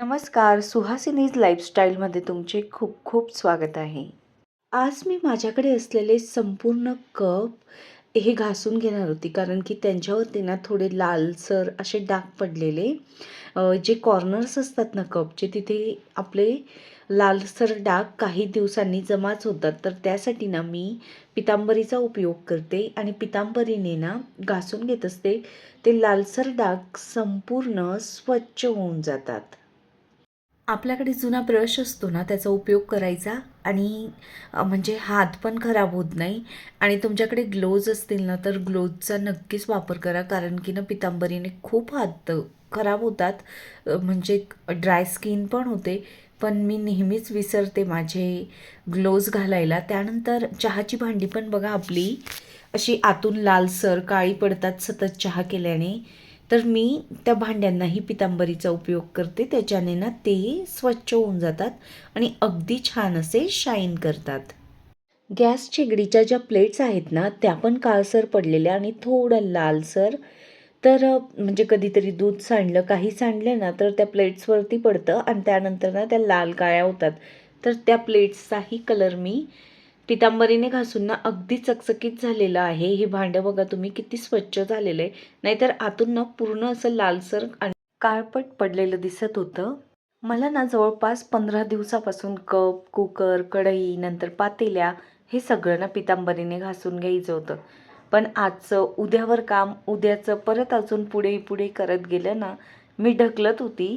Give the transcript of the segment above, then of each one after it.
नमस्कार सुहासिनीज लाईफस्टाईलमध्ये तुमचे खूप खूप स्वागत आहे. आज मी माझ्याकडे असलेले संपूर्ण कप हे घासून घेणार होती कारण की त्यांच्यावरती ना थोडे लालसर असे डाग पडलेले. जे कॉर्नर्स असतात ना कपचे तिथे आपले लालसर डाग काही दिवसांनी जमाच होतात तर त्यासाठी ना मी पितांबरीचा उपयोग करते आणि पितांबरीने ना घासून घेत असते ते लालसर डाग संपूर्ण स्वच्छ होऊन जातात. आपल्याकडे जुना ब्रश असतो ना त्याचा उपयोग करायचा. आणि म्हणजे हात पण खराब होत नाही. आणि तुमच्याकडे ग्लोज असतील ना तर ग्लोजचा नक्कीच वापर करा. कारण की ना पितांबरीने खूप हात खराब होतात. म्हणजे ड्राय स्किन पण होते. पण मी नेहमीच विसरते माझे ग्लोज घालायला. त्यानंतर चहाची भांडी पण बघा आपली. अशी आतून लालसर काळी पडतात सतत चहा केल्याने. तर मी त्या भांड्यांनाही पितांबरीचा उपयोग करते. त्याच्याने ना ते स्वच्छ होऊन जातात आणि अगदी छान असे शाईन करतात. गॅस शेगडीच्या ज्या प्लेट्स आहेत ना त्या पण काळसर पडलेल्या आणि थोडं लालसर. तर म्हणजे कधीतरी दूध सांडलं काही सांडलं ना तर त्या प्लेट्सवरती पडतं आणि त्यानंतर ना त्या लाल काळ्या होतात. तर त्या प्लेट्सचाही कलर मी पितांबरीने घासून ना अगदी चकचकीत झालेलं आहे. हे भांडं बघा तुम्ही किती स्वच्छ झालेलं आहे. नाहीतर आतून ना पूर्ण असं लालसर आणि काळपट पडलेलं दिसत होतं. मला ना जवळपास पंधरा दिवसापासून कप कुकर कढई नंतर पातेल्या हे सगळं ना पितांबरीने घासून घ्यायचं होतं. पण आजचं उद्यावर काम उद्याचं परत अजून पुढे पुढे करत गेलं ना मी ढकलत होती.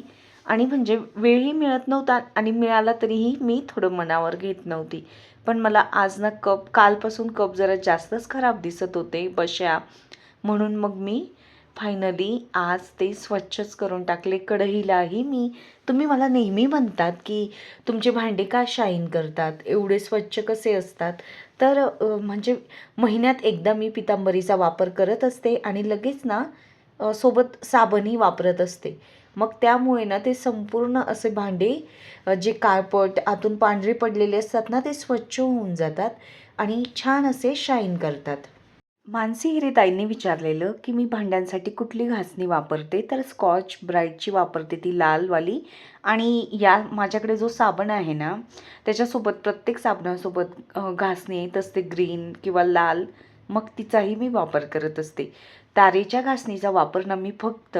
आणि म्हणजे वेळही मिळत नव्हता आणि मिळाला तरीही मी थोडं मनावर घेत नव्हती. पण मला आज ना कप कालपासून कप जरा जास्तच खराब दिसत होते बशा. म्हणून मग मी फायनली आज ते स्वच्छच करून टाकले. कढईलाही मी तुम्ही मला नेहमी म्हणतात की तुमचे भांडे का शाईन करतात? एवढे स्वच्छ कसे असतात? तर म्हणजे महिन्यात एकदा मी पितांबरीचा वापर करत असते आणि लगेच ना सोबत साबणही वापरत असते. मग त्यामुळे ना ते संपूर्ण असे भांडे जे काळपट आतून पांढरे पडलेले असतात ना ते स्वच्छ होऊन जातात आणि छान असे शाईन करतात. मानसी हिरेताईंनी विचारलेलं की मी भांड्यांसाठी कुठली घासणी वापरते? तर स्कॉच ब्राईटची वापरते ती लालवाली. आणि या माझ्याकडे जो साबण आहे ना त्याच्यासोबत प्रत्येक साबणासोबत घासणी येत असते ग्रीन किंवा लाल. मग तिचाही मी वापर करत असते. तारेच्या घासणीचा वापर ना मी फक्त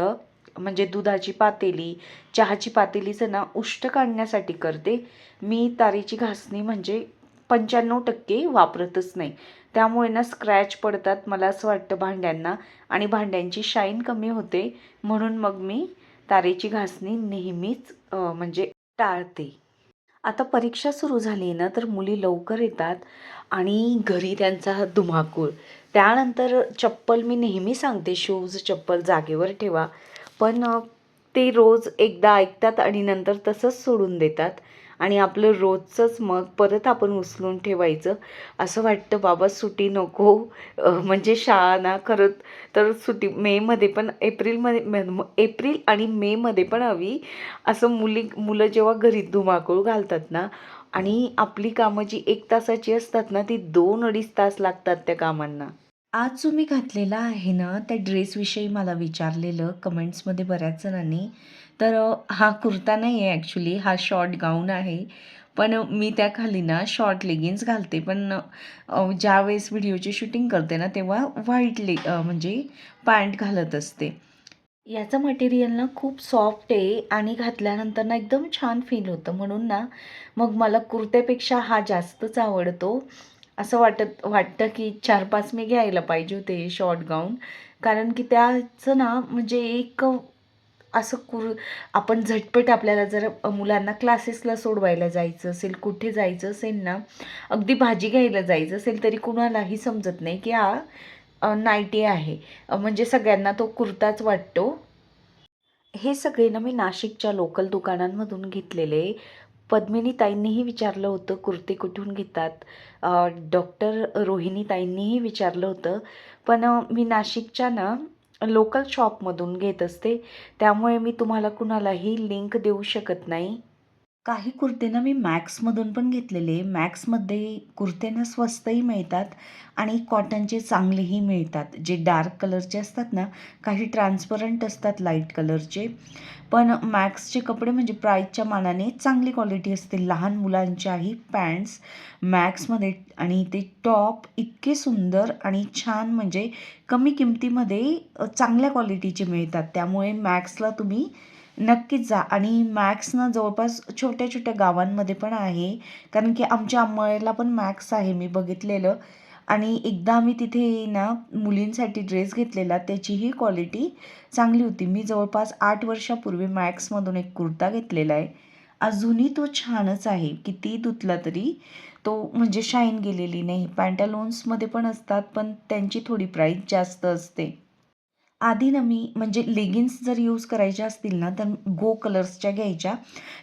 म्हणजे दुधाची पातेली चहाची पातेलीचं ना उष्ट काढण्यासाठी करते. मी तारेची घासणी म्हणजे पंच्याण्णव टक्के वापरतच नाही. त्यामुळे ना स्क्रॅच पडतात मला असं वाटतं भांड्यांना आणि भांड्यांची शाईन कमी होते. म्हणून मग मी तारेची घासणी नेहमीच म्हणजे टाळते. आता परीक्षा सुरू झाली ना तर मुली लवकर येतात आणि घरी त्यांचा धुमाकूळ. त्यानंतर चप्पल मी नेहमी सांगते शूज चप्पल जागेवर ठेवा. पण ते रोज एकदा ऐकतात आणि नंतर तसंच सोडून देतात. आणि आपलं रोजचंच मग परत आपण उचलून ठेवायचं. असं वाटतं बाबा सुटी नको. म्हणजे शाळा ना खरं तर सुटी मेमध्ये पण एप्रिलमध्ये एप्रिल आणि मेमध्ये पण हवी. असं मुली मुलं जेव्हा घरी धुमाकूळ घालतात ना आणि आपली कामं जी एक तासाची असतात ना ती दोन अडीच तास लागतात त्या कामांना. आज जो मी घातलेला आहे ना त्या ड्रेसविषयी मला विचारलेलं कमेंट्समध्ये बऱ्याच जणांनी तर अ, हा कुर्ता नाही आहे ॲक्च्युली हा शॉर्ट गाऊन आहे. पण मी त्याखाली ना शॉर्ट लेगिन्स घालते. पण अ, ज्यावेळेस व्हिडिओची शूटिंग करते ना तेव्हा व्हाईट ले अ, म्हणजे पॅन्ट घालत असते. याचं मटेरियल ना खूप सॉफ्ट आहे आणि घातल्यानंतर ना एकदम छान फील होतं. म्हणून ना मग मला कुर्त्यापेक्षा हा जास्तच आवडतो. असं वाटत वाटतं की चार पाच मी घ्यायला पाहिजे होते शॉर्ट गाऊन कारण की त्याचं ना म्हणजे एक असं कुर आपण झटपट आपल्याला जर मुलांना क्लासेसला सोडवायला जायचं असेल कुठे जायचं असेल ना अगदी भाजी घ्यायला जायचं असेल तरी कुणालाही समजत नाही की हा नाईटी आहे. म्हणजे सगळ्यांना तो कुर्ताच वाटतो. हे सगळे ना मी नाशिकच्या लोकल दुकानांमधून घेतलेले. पद्मिनी ताईंनीही विचारलं होतं कुर्ते कुठून घेतात? डॉक्टर रोहिणी ताईंनीही विचारलं होतं. पण मी नाशिकच्या ना लोकल शॉपमधून घेत असते. त्यामुळे मी तुम्हाला कुणालाही लिंक देऊ शकत नाही. काही कुर्ते ना मी मॅक्समधून पण घेतलेले. मॅक्समध्ये कुर्ते ना स्वस्तही मिळतात आणि कॉटनचे चांगलेही मिळतात. जे डार्क कलरचे असतात ना, काही ट्रान्सपरंट असतात लाइट कलरचे. पण मॅक्सचे कपडे म्हणजे प्राईजच्या मानाने चांगली क्वालिटी असते. लहान मुलांच्याही पॅन्ट्स मॅक्समध्ये आणि ते टॉप इतके सुंदर आणि छान म्हणजे कमी किमतीमध्ये चांगल्या क्वालिटीचे मिळतात. त्यामुळे मॅक्सला तुम्ही नक्कीच जा आणि मॅक्स ना जवळपास छोट्या-छोट्या गावांमध्ये पण आहे. कारण की आमच्या अंमळला पण मॅक्स आहे मी बघितलेलं आणि एकदा आम्ही तिथे ना मुलींसाठी ड्रेस घेतलेला त्याचीही क्वालिटी चांगली होती. मी जवळपास आठ वर्षापूर्वी मॅक्समधून एक कुर्ता घेतलेला आहे. अजूनही तो छानच आहे. कितीही धुतला तरी तो म्हणजे शाईन गेलेली नाही. पॅन्टालून्समध्ये पण असतात, पण त्यांची थोडी प्राईस जास्त असते. आधी ना मी म्हणजे लेगिन्स जर यूज करायच्या असतील ना, तर गो कलर्सच्या घ्यायच्या.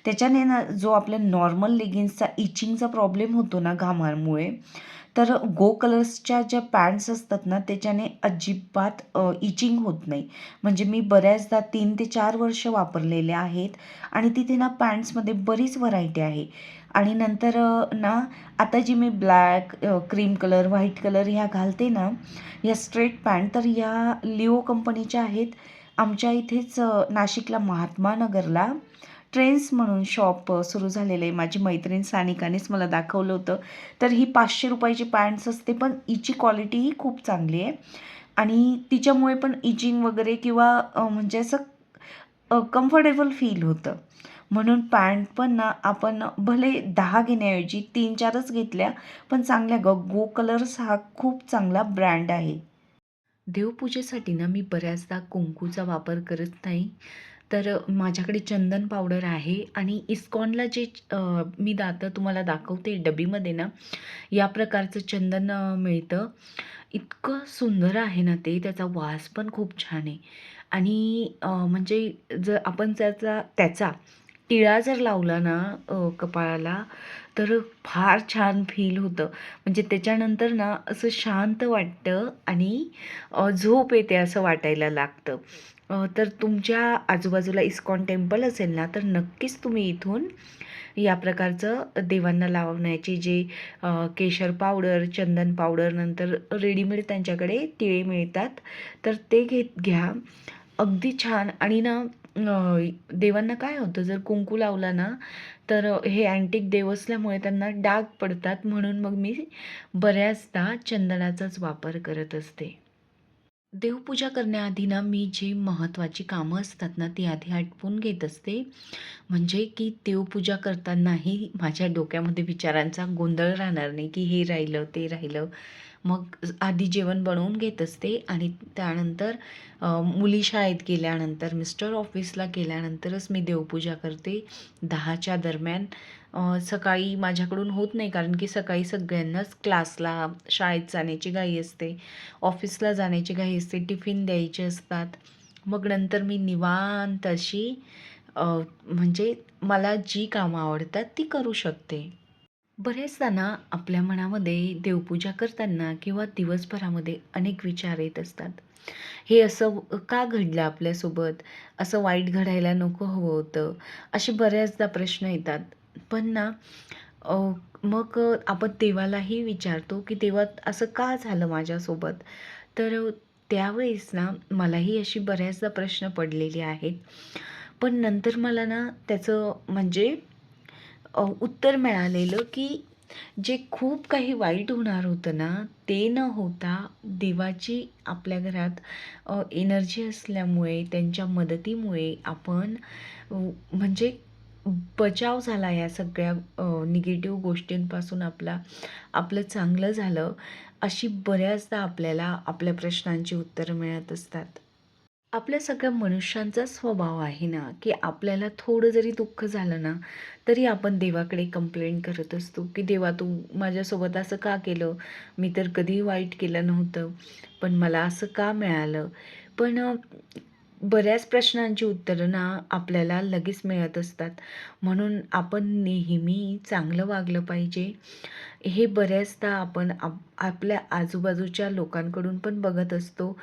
त्याच्याने ना जो आपल्या नॉर्मल लेगिन्सचा इचिंगचा प्रॉब्लेम होतो ना घामामुळे, तर गो कलर्सच्या ज्या पॅन्ट्स असतात ना, त्याच्याने अजिबात इचिंग होत नाही. म्हणजे मी बऱ्याचदा तीन ते चार वर्ष वापरलेले आहेत आणि तिथे ना पॅन्ट्समध्ये बरीच व्हरायटी आहे. आणि नंतर ना आता जी मी black, cream colour, white colour ह्या घालते ना, या स्ट्रेट पॅन्ट तर या लिओ कंपनीच्या आहेत. आमच्या इथेच नाशिकला महात्मा नगरला ट्रेंड्स म्हणून शॉप सुरू झालेलं आहे. माझी मैत्रीण सानिकानेच मला दाखवलं होतं. तर ही पाचशे रुपयाची पॅन्ट्स असते, पण हिची क्वालिटीही खूप चांगली आहे आणि तिच्यामुळे पण इचिंग वगैरे किंवा म्हणजे असं कम्फर्टेबल फील होतं. म्हणून पॅन्ट पण ना आपण भले दहा घेण्याऐवजी 3-4च घेतल्या, पण चांगल्या ग गो कलर्स हा खूप चांगला ब्रँड आहे. देवपूजेसाठी ना मी बऱ्याचदा कुंकूचा वापर करत नाही. तर माझ्याकडे चंदन पावडर आहे आणि इस्कॉनला जे मी दातं तुम्हाला दाखवते डबीमध्ये ना, या प्रकारचं चंदन मिळतं. इतकं सुंदर आहे ना ते, त्याचा वास पण खूप छान आहे आणि म्हणजे जर आपण त्याचा त्याचा टिळा जर लावला ना कपाळाला, तर फार छान फील होतं. म्हणजे त्याच्यानंतर ना असं शांत वाटतं आणि झोप येते असं वाटायला लागतं. तर तुमच्या आजूबाजूला इस्कॉन टेम्पल असेल ना, तर नक्कीच तुम्ही इथून या प्रकारचं देवांना लावण्याचे जे केशर पावडर, चंदन पावडर, नंतर रेडीमेड त्यांच्याकडे तिळे मिळतात. तर ते घेत घ्या. अगदी छान आणि ना देवांना काय होतं जर कुंकू लावला ना, तर हे अँटिक देव असल्यामुळे त्यांना डाग पडतात. म्हणून मग मी बऱ्याचदा चंदनाचाच वापर करत असते. देवपूजा करण्याआधी ना मी जी महत्त्वाची कामं असतात ना, ती आधी आटपून घेत असते. म्हणजे की देवपूजा करतानाही माझ्या डोक्यामध्ये विचारांचा गोंधळ राहणार नाही, की हे राहिलं, ते राहिलं. मग आधी जेवण बनवून घेत असते आणि त्यानंतर मुली शाळेत गेल्यानंतर, मिस्टर ऑफिसला गेल्यानंतरच मी देवपूजा करते. 10च्या दरम्यान सकाळी माझ्याकडून होत नाही कारण की सकाळी सगळ्यांनाच क्लासला, शाळेत जाण्याची घाई असते. ऑफिसला जाण्याची घाई असते, टिफिन द्यायचे असतात. मग नंतर मी निवांत अशी म्हणजे मला जी कामं आवडतात ती करू शकते. बऱ्याचदा ना आपल्या मनामध्ये देवपूजा करताना किंवा दिवसभरामध्ये अनेक विचार येत असतात. हे असं का घडलं आपल्यासोबत? असं वाईट घडायला नको हवं होतं. असे बऱ्याचदा प्रश्न येतात. पण ना मग आपण देवालाही विचारतो, की देवा असं का झालं माझ्यासोबत? तर त्यावेळेस ना मलाही अशी बऱ्याचदा प्रश्न पडलेले आहेत. पण नंतर मला ना त्याचं म्हणजे उत्तर मिळालेलं, की जे खूप काही वाईट होणार होतं ना, ते न होता देवाची आपल्या घरात एनर्जी असल्यामुळे, त्यांच्या मदतीमुळे आपण म्हणजे बचाव झाला या सगळ्या निगेटिव्ह गोष्टींपासून आपला आपलं चांगलं झालं. अशी बऱ्याचदा आपल्याला आपल्या प्रश्नांची उत्तरं मिळत असतात. आपल्या सगळ्या मनुष्यांचा स्वभाव आहे ना, की आपल्याला थोडं जरी दुःख झालं ना, तरी आपण देवाकडे कंप्लेंट करत असतो, की "देवा तू माझ्यासोबत असं का केलं? मी तर कधीही वाईट केलं नव्हतं, पण मला असं का मिळालं?" पण बऱ्याच प्रश्नांची उत्तरं ना आपल्याला लगेच मिळत असतात. म्हणून आपण नेहमी चांगलं वागलं पाहिजे. हे बऱ्याचदा आपण आप आपल्या आजूबाजूच्या लोकांकडून पण बघत असतो.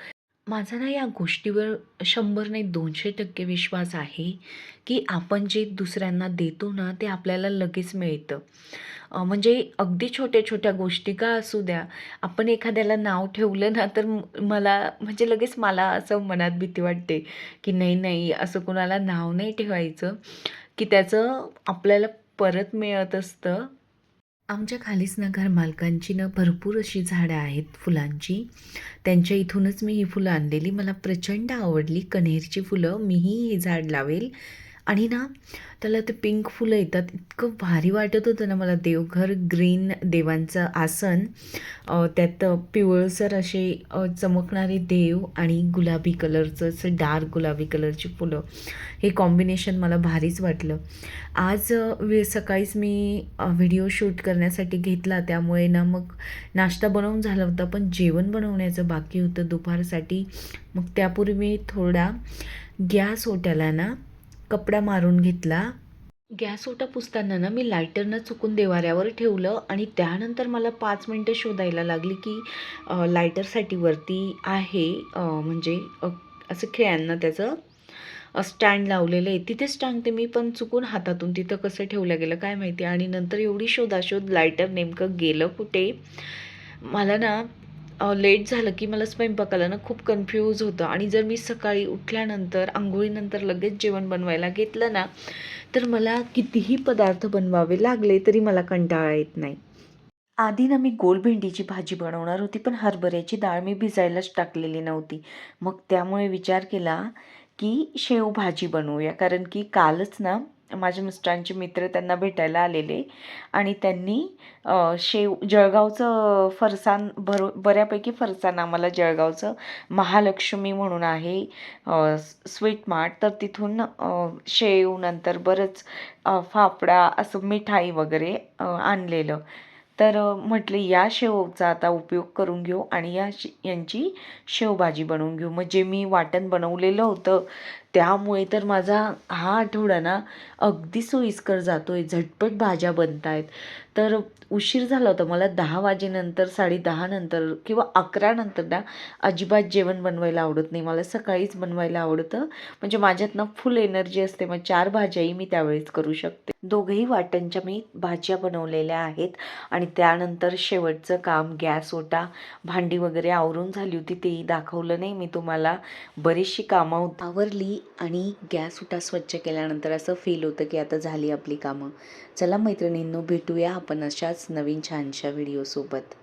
माझा ना या गोष्टीवर शंभर नाही दोनशे टक्के विश्वास आहे की आपण जे दुसऱ्यांना देतो ना ते आपल्याला लगेच मिळतं. म्हणजे अगदी छोट्या छोट्या गोष्टी का असू द्या आपण एखाद्याला नाव ठेवलं ना तर मला म्हणजे लगेच मला असं मनात भीती वाटते की नाही नाही असं कोणाला नाव नाही ठेवायचं की त्याचं आपल्याला परत मिळत असतं. आमच्या खालीच ना घरमालकांची ना भरपूर अशी झाडं आहेत फुलांची. त्यांच्या इथूनच मी ही फुलं आणलेली. मला प्रचंड आवडली. कण्हेरची फुलं. मीही हे झाड लावेल. आणि ना त्याला ते पिंक फुलं येतात. इतकं भारी वाटत होतं ना मला. देवघर ग्रीन देवांचं आसन. त्यात पिवळसर असे चमकणारे देव आणि गुलाबी कलरचं असं डार्क गुलाबी कलरची फुलं. हे कॉम्बिनेशन मला भारीच वाटलं. आज वे सकाळीच मी व्हिडिओ शूट करण्यासाठी घेतला. त्यामुळे ना मग नाश्ता बनवून झाला होता पण जेवण बनवण्याचं बाकी होतं दुपारसाठी. मग त्यापूर्वी मी थोडा गॅस ओट्याला ना कपडा मारून घेतला. गॅस ओटा पुसताना ना मी लायटरनं चुकून देवाऱ्यावर ठेवलं आणि त्यानंतर मला पाच मिनटं शोधायला लागली की लायटरसाठी वरती आहे म्हणजे असं खेळांना त्याचं स्टँड लावलेलं आहे. तिथेच टांगते मी पण चुकून हातातून तिथं कसं ठेवलं गेलं काय माहिती. आणि नंतर एवढी शोधाशोध लायटर नेमकं गेलं कुठे? मला ना लेट झालं की मला स्वयंपाकाला ना खूप कन्फ्यूज होतं. आणि जर मी सकाळी उठल्यानंतर आंघोळीनंतर लगेच जेवण बनवायला घेतलं ना तर मला कितीही पदार्थ बनवावे लागले तरी मला कंटाळा येत नाही. आधी ना मी गोल भेंडीची भाजी बनवणार होती पण हरभऱ्याची डाळ मी भिजायलाच टाकलेली नव्हती. मग त्यामुळे विचार केला की शेव भाजी बनवूया कारण की कालच ना माझ्या मिस्टरांचे मित्र त्यांना भेटायला आलेले आणि त्यांनी शेव जळगावचं फरसाण भर बऱ्यापैकी फरसाण आम्हाला जळगावचं महालक्ष्मी म्हणून आहे स्वीट मार्ट. तर तिथून शेव नंतर बरंच फाफडा असं मिठाई वगैरे आणलेलं. तर म्हटले या शेवचा आता उपयोग करून घेऊ आणि या यांची शेवभाजी बनवून घेऊ. मग जे मी वाटण बनवलेलं होतं त्यामुळे तर माझा हा आठवडा ना अगदी सोयीस्कर जातो आहे झटपट भाज्या बनत आहेत तर उशीर झाला होता. मला दहा वाजेनंतर साडे दहानंतर किंवा अकरानंतर ना अजिबात जेवण बनवायला आवडत नाही. मला सकाळीच बनवायला आवडतं. म्हणजे माझ्यात ना फुल एनर्जी असते. मग चार भाज्याही मी त्यावेळेस करू शकते. दोघंही वाटणच्या मी भाज्या बनवलेल्या आहेत. आणि त्यानंतर शेवटचं काम गॅस ओटा भांडी वगैरे आवरून झाली होती. तेही दाखवलं नाही मी तुम्हाला. बरीचशी कामं आवरली आणि गॅस ओटा स्वच्छ केल्यानंतर असं फील होतं की आता झाली आपली कामं. चला मैत्रिणींनो भेटूया आपण अशाच नवीन छानशा व्हिडिओसोबत